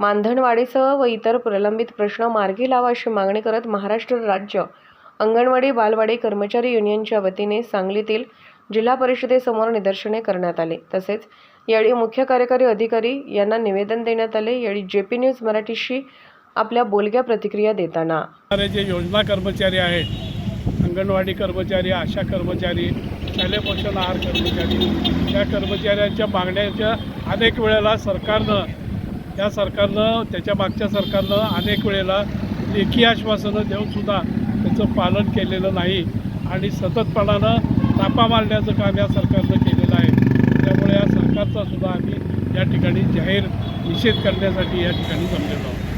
मानधनवाढीसह व इतर प्रलंबित प्रश्न मार्गी लावा अशी मागणी करत महाराष्ट्र राज्य अंगणवाडी बालवाडी कर्मचारी युनियनच्या वतीने सांगलीतील जिल्हा परिषदेसमोर निदर्शने करण्यात आले. तसेच यावेळी मुख्य कार्यकारी अधिकारी यांना निवेदन देण्यात आले. यावेळी जे पी न्यूज मराठीशी आपल्या बोलक्या प्रतिक्रिया देताना. जे योजना कर्मचारी आहेत अंगणवाडी कर्मचारी आशा कर्मचारी शालेय पोषण आहार कर्मचारी या कर्मचाऱ्यांच्या मागण्याच्या अनेक वेळेला सरकारनं त्या सरकारनं त्याच्या मागच्या सरकारनं अनेक वेळेला लेखी आश्वासनं देऊनसुद्धा त्याचं पालन केलेलं नाही आणि सततपणानं तापा मारण्याचं काम या सरकारनं केलेलं आहे. त्यामुळे या सरकारचासुद्धा आम्ही या ठिकाणी जाहीर निषेध करण्यासाठी या ठिकाणी जमलेलो आहोत.